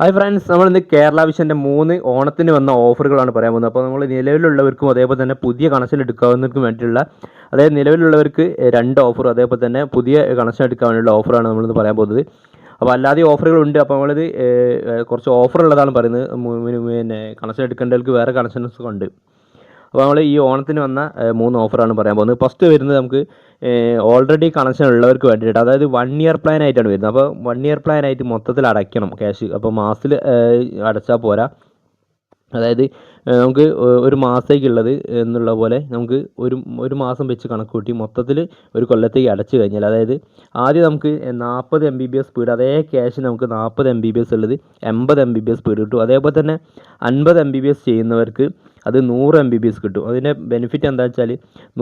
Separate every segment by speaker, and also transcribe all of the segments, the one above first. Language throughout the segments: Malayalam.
Speaker 1: ഹായ് ഫ്രണ്ട്സ് നമ്മൾ ഇന്ന് കേരള വിഷന്റെ മൂന്ന് ഓണത്തിന് വന്ന ഓഫറുകളാണ് പറയാൻ പോകുന്നത്. അപ്പോൾ നമ്മൾ നിലവിലുള്ളവർക്കും അതേപോലെ തന്നെ പുതിയ കണക്ഷൻ എടുക്കാവുന്നവർക്കും വേണ്ടിയിട്ടുള്ള അതായത് നിലവിലുള്ളവർക്ക് രണ്ട് ഓഫറും അതേപോലെ തന്നെ പുതിയ കണക്ഷൻ എടുക്കാൻ വേണ്ടിയുള്ള ഓഫറാണ് നമ്മളിന്ന് പറയാൻ പോകുന്നത്. അപ്പോൾ അല്ലാതെ ഓഫറുകളുണ്ട്. അപ്പോൾ നമ്മളിത് കുറച്ച് ഓഫർ ഉള്ളതാണ് പറയുന്നത്. പിന്നെ കണക്ഷൻ എടുക്കേണ്ടവർക്ക് വേറെ കണക്ഷൻസ് ഉണ്ട്. അപ്പോൾ നമ്മൾ ഈ ഓണത്തിന് വന്ന മൂന്ന് ഓഫറാണ് പറയാൻ പോകുന്നത്. ഫസ്റ്റ് വരുന്നത് നമുക്ക് ഓൾറെഡി കണക്ഷൻ ഉള്ളവർക്ക് വേണ്ടിയിട്ട് അതായത് വൺ ഇയർ പ്ലാൻ ആയിട്ടാണ് വരുന്നത്. അപ്പോൾ വൺ ഇയർ പ്ലാൻ ആയിട്ട് മൊത്തത്തിൽ അടയ്ക്കണം ക്യാഷ് അപ്പോൾ മാസത്തിൽ അടച്ചാൽ പോരാ. അതായത് നമുക്ക് ഒരു മാസത്തേക്കുള്ളത് എന്നുള്ള പോലെ നമുക്ക് ഒരു ഒരു മാസം വെച്ച് കണക്ക് കൂട്ടി മൊത്തത്തിൽ ഒരു കൊല്ലത്തേക്ക് അടച്ചു കഴിഞ്ഞാൽ അതായത് ആദ്യം നമുക്ക് നാൽപ്പത് M B P S speed അതേ ക്യാഷ് നമുക്ക് നാൽപ്പത് എം ബി ബി എസ് ഉള്ളത് എൺപത് M B P S speed കിട്ടും. അതേപോലെ തന്നെ അൻപത് എം ബി ബി എസ് ചെയ്യുന്നവർക്ക് അത് നൂറ് എം ബി ബി എസ് കിട്ടും. അതിന്റെ ബെനിഫിറ്റ് എന്താ വെച്ചാൽ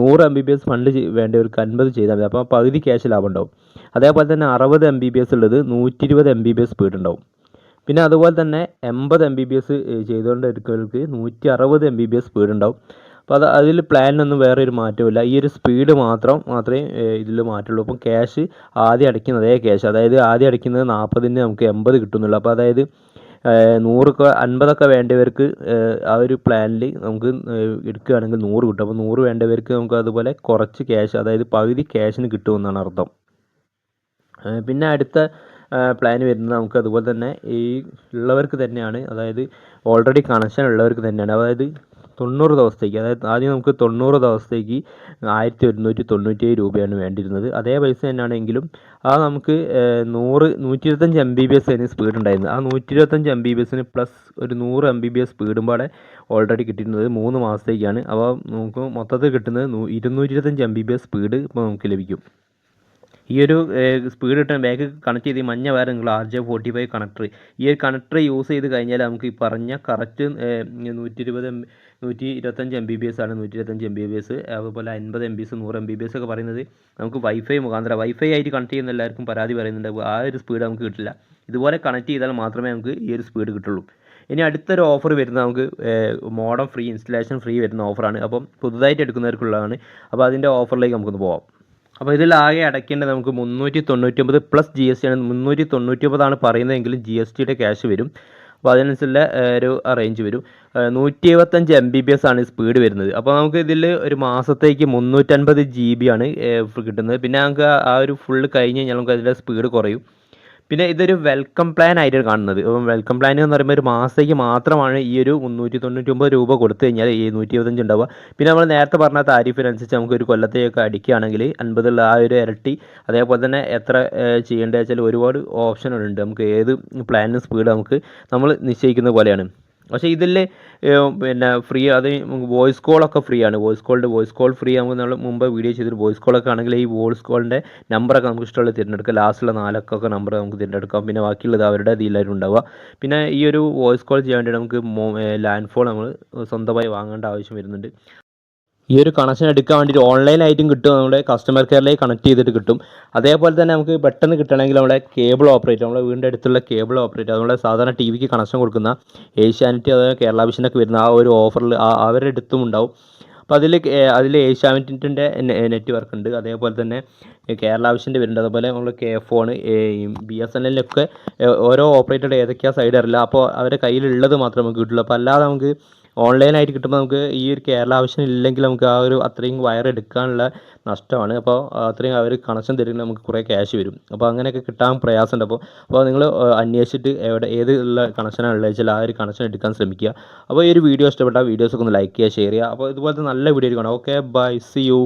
Speaker 1: നൂറ് M B P S fund വേണ്ടവർക്ക് അൻപത് ചെയ്താൽ മതി. അപ്പോൾ പകുതി ക്യാഷ് ലാഭം ഉണ്ടാവും. അതേപോലെ തന്നെ അറുപത് എം ബി ബി എസ് ഉള്ളത് നൂറ്റി ഇരുപത് M B P S speed ഉണ്ടാവും. പിന്നെ അതുപോലെ തന്നെ എൺപത് എം ബി ബി എസ് ചെയ്തുകൊണ്ട് ചെയ്തുകൊണ്ടിരിക്കുന്നവർക്ക് നൂറ്റി അറുപത് M B P S speed ഉണ്ടാവും. അപ്പോൾ അത് അതിൽ പ്ലാനിനൊന്നും വേറെ ഒരു മാറ്റമില്ല ഈ ഒരു സ്പീഡ് മാത്രം മാത്രമേ ഇതിൽ മാറ്റുള്ളൂ. അപ്പം ക്യാഷ് ആദ്യം അടയ്ക്കുന്നത് അതേ ക്യാഷ് അതായത് ആദ്യം അടയ്ക്കുന്നത് നാൽപ്പതിന് നമുക്ക് എൺപത് കിട്ടുന്നുള്ളൂ. അപ്പോൾ അതായത് നൂറൊക്കെ അൻപതൊക്കെ വേണ്ടവർക്ക് ആ ഒരു പ്ലാനിൽ നമുക്ക് എടുക്കുകയാണെങ്കിൽ നൂറ് കിട്ടും. അപ്പോൾ നൂറ് വേണ്ടവർക്ക് നമുക്ക് അതുപോലെ കുറച്ച് ക്യാഷ് അതായത് പകുതി ക്യാഷിന് കിട്ടുമെന്നാണ് അർത്ഥം. പിന്നെ അടുത്ത പ്ലാൻ വരുന്നത് നമുക്ക് അതുപോലെ തന്നെ ഈ ഉള്ളവർക്ക് തന്നെയാണ്. അതായത് ഓൾറെഡി കണക്ഷൻ ഉള്ളവർക്ക് തന്നെയാണ്. അതായത് തൊണ്ണൂറ് ദിവസത്തേക്ക് അതായത് ആദ്യം നമുക്ക് തൊണ്ണൂറ് ദിവസത്തേക്ക് ആയിരത്തി ഒരുന്നൂറ്റി തൊണ്ണൂറ്റി രൂപയാണ് വേണ്ടിയിരുന്നത്. അതേ പൈസ തന്നെയാണെങ്കിലും ആ നമുക്ക് നൂറ് നൂറ്റി ഇരുപത്തഞ്ച് എം ബി ബി എസ് അതിന് സ്പീഡ് ഉണ്ടായിരുന്നത് ആ നൂറ്റി ഇരുപത്തഞ്ച് എം ബി ബി എസിന് പ്ലസ് ഒരു നൂറ് എം ബി ബി എസ് സ്പീഡും പാടെ ഓൾറെഡി കിട്ടിയിരുന്നത് മൂന്ന് മാസത്തേക്കാണ്. അപ്പോൾ നമുക്ക് മൊത്തത്തിൽ കിട്ടുന്നത് ഇരുന്നൂറ്റി ഇരുപത്തഞ്ച് M B P S speed ഇപ്പോൾ നമുക്ക് ലഭിക്കും. ഈ ഒരു സ്പീഡ് കിട്ടാൻ ബാക്ക് കണക്ട് ചെയ്ത് ഈ മഞ്ഞ വയർ നിങ്ങൾ R J forty five connector ഈ ഒരു കണക്ടർ യൂസ് ചെയ്ത് കഴിഞ്ഞാൽ നമുക്ക് ഈ പറഞ്ഞ കറക്റ്റ് നൂറ്റി ഇരുപത് നൂറ്റി ഇരുപത്തഞ്ച് എം ബി ബി എസ് ആണ്. നൂറ്റി ഇരുപത്തഞ്ച് എം ബി ബി എസ് അതുപോലെ അൻപത് എം ബി എസ് നൂറ് എം ബി ബി എസ് ഒക്കെ പറയുന്നത് നമുക്ക് വൈഫൈ മുഖാന്തരം. വൈഫൈ ആയിട്ട് കണക്ട് ചെയ്യുന്ന എല്ലാവർക്കും പരാതി പറയുന്നുണ്ട്. ആ ഒരു സ്പീഡ് നമുക്ക് കിട്ടില്ല. ഇതുപോലെ കണക്ട് ചെയ്താൽ മാത്രമേ നമുക്ക് ഈ ഒരു സ്പീഡ് കിട്ടുള്ളൂ. ഇനി അടുത്തൊരു ഓഫർ വരുന്നത് നമുക്ക് മോഡം ഫ്രീ ഇൻസ്റ്റലേഷൻ ഫ്രീ വരുന്ന ഓഫറാണ് അപ്പം പുതുതായിട്ട് എടുക്കുന്നവർക്കുള്ളതാണ്. അപ്പോൾ അതിന്റെ ഓഫറിലേക്ക് നമുക്കൊന്ന് പോവാം. അപ്പോൾ ഇതിൽ ആകെ അടയ്ക്കേണ്ടത് നമുക്ക് മുന്നൂറ്റി തൊണ്ണൂറ്റൊമ്പത് പ്ലസ് ജി എസ് ടി ആണ്. മുന്നൂറ്റി തൊണ്ണൂറ്റൊമ്പതാണ് പറയുന്നതെങ്കിലും ജി എസ് ടിയുടെ ക്യാഷ് വരും. അപ്പോൾ അതിനനുസരിച്ചുള്ള ഒരു റേഞ്ച് വരും. നൂറ്റി എഴുപത്തഞ്ച് എം ബി ബി എസ് ആണ് സ്പീഡ് വരുന്നത്. അപ്പോൾ നമുക്ക് ഇതിൽ ഒരു മാസത്തേക്ക് മുന്നൂറ്റൻപത് ജി ബി ആണ് കിട്ടുന്നത്. പിന്നെ നമുക്ക് ആ ഒരു ഫുള്ള് കഴിഞ്ഞ് കഴിഞ്ഞാൽ നമുക്ക് അതിന്റെ സ്പീഡ് കുറയും. പിന്നെ ഇതൊരു വെൽക്കം പ്ലാൻ ആയിട്ടാണ് കാണുന്നത്. വെൽക്കം പ്ലാൻ എന്ന് പറയുമ്പോൾ ഒരു മാസത്തേക്ക് മാത്രമാണ് ഈ ഒരു മുന്നൂറ്റി തൊണ്ണൂറ്റൊമ്പത് രൂപ കൊടുത്തു കഴിഞ്ഞാൽ ഈ നൂറ്റി ഇരുപത്തഞ്ച് ഉണ്ടാവുക. പിന്നെ നമ്മൾ നേരത്തെ പറഞ്ഞ താരിഫിനനുസരിച്ച് നമുക്ക് ഒരു കൊല്ലത്തേക്ക് അടിക്കുകയാണെങ്കിൽ അൻപതുള്ള ആ ഒരു ഇരട്ടി അതേപോലെ തന്നെ എത്ര ചെയ്യേണ്ടത് വെച്ചാൽ ഒരുപാട് ഓപ്ഷനുകളുണ്ട് നമുക്ക് ഏത് പ്ലാനിന് സ്പീഡ് നമുക്ക് നമ്മൾ നിശ്ചയിക്കുന്ന പോലെയാണ്. പക്ഷേ ഇതിൽ പിന്നെ ഫ്രീ അത് വോയിസ് കോളൊക്കെ ഫ്രീ ആണ് വോയിസ് കോളിന്റെ വോയിസ് കോൾ ഫ്രീ ആകുമ്പോൾ നമ്മൾ മുമ്പ് വീഡിയോ ചെയ്തിട്ട് വോയിസ് കോളൊക്കെ ആണെങ്കിൽ ഈ വോയിസ് കോളിന്റെ നമ്പറൊക്കെ നമുക്ക് ഇഷ്ടമുള്ള തിരഞ്ഞെടുക്കാം. ലാസ്റ്റുള്ള നാലക്കൊക്കെ നമ്പർ നമുക്ക് തിരഞ്ഞെടുക്കാം. പിന്നെ ബാക്കിയുള്ളത് അവരുടെ ഇതിലായിട്ട് ഉണ്ടാവുക. പിന്നെ ഈ ഒരു വോയിസ് കോൾ ചെയ്യാൻ വേണ്ടി നമുക്ക് ലാൻഡ് ഫോൺ നമ്മൾ സ്വന്തമായി വാങ്ങേണ്ട ആവശ്യം വരുന്നുണ്ട്. ഈ ഒരു കണക്ഷൻ എടുക്കാൻ വേണ്ടിയിട്ട് ഓൺലൈനായിട്ടും കിട്ടും. നമ്മുടെ കസ്റ്റമർ കെയറിലേക്ക് കണക്ട് ചെയ്തിട്ട് കിട്ടും. അതേപോലെ തന്നെ നമുക്ക് പെട്ടെന്ന് കിട്ടണമെങ്കിൽ നമ്മുടെ കേബിൾ ഓപ്പറേറ്റർ നമ്മുടെ വീടിന്റെ അടുത്തുള്ള കേബിൾ ഓപ്പറേറ്റർ നമ്മുടെ സാധാരണ ടി വിക്ക് കണക്ഷൻ കൊടുക്കുന്ന ഏഷ്യാനെറ്റ് അതായത് കേരള വിഷനൊക്കെ വരുന്ന ആ ഒരു ഓഫറിൽ അവരുടെ അടുത്തും ഉണ്ടാവും. അപ്പോൾ അതിൽ അതിൽ ഏഷ്യാനെറ്റിന്റെ നെറ്റ്വർക്ക് ഉണ്ട്. അതേപോലെ തന്നെ കേരള വിഷന്റെ വരുന്നുണ്ട്. അതുപോലെ നമ്മൾ K Fon B S N എല്ലിലൊക്കെ ഓരോ ഓപ്പറേറ്ററുടെ ഏതൊക്കെയാണ് സൈഡ് അറിയില്ല. അപ്പോൾ അവരുടെ കയ്യിലുള്ളത് മാത്രമേ നമുക്ക് കിട്ടുള്ളൂ. അപ്പോൾ അല്ലാതെ നമുക്ക് ഓൺലൈനായിട്ട് കിട്ടുമ്പോൾ നമുക്ക് ഈ ഒരു കേരള ആവശ്യം ഇല്ലെങ്കിൽ നമുക്ക് ആ ഒരു അത്രയും വയർ എടുക്കാനുള്ള നഷ്ടമാണ്. അപ്പോൾ അത്രയും അവർ കണക്ഷൻ തരുന്ന നമുക്ക് കുറേ ക്യാഷ് വരും. അപ്പോൾ അങ്ങനെയൊക്കെ കിട്ടാൻ പ്രയാസമുണ്ട്. അപ്പോൾ അപ്പോൾ നിങ്ങൾ അന്വേഷിച്ചിട്ട് എവിടെ ഏത് ഉള്ള കണക്ഷനാണ് ഉള്ളത് വെച്ചാൽ ആ ഒരു കണക്ഷൻ എടുക്കാൻ ശ്രമിക്കുക. അപ്പോൾ ഈ ഒരു വീഡിയോ ഇഷ്ടപ്പെട്ടാൽ വീഡിയോസൊക്കെ ഒന്ന് ലൈക്ക് ചെയ്യുക ഷെയർ ചെയ്യുക. അപ്പോൾ ഇതുപോലത്തെ നല്ല വീഡിയോ കാണാം. Okay bye C U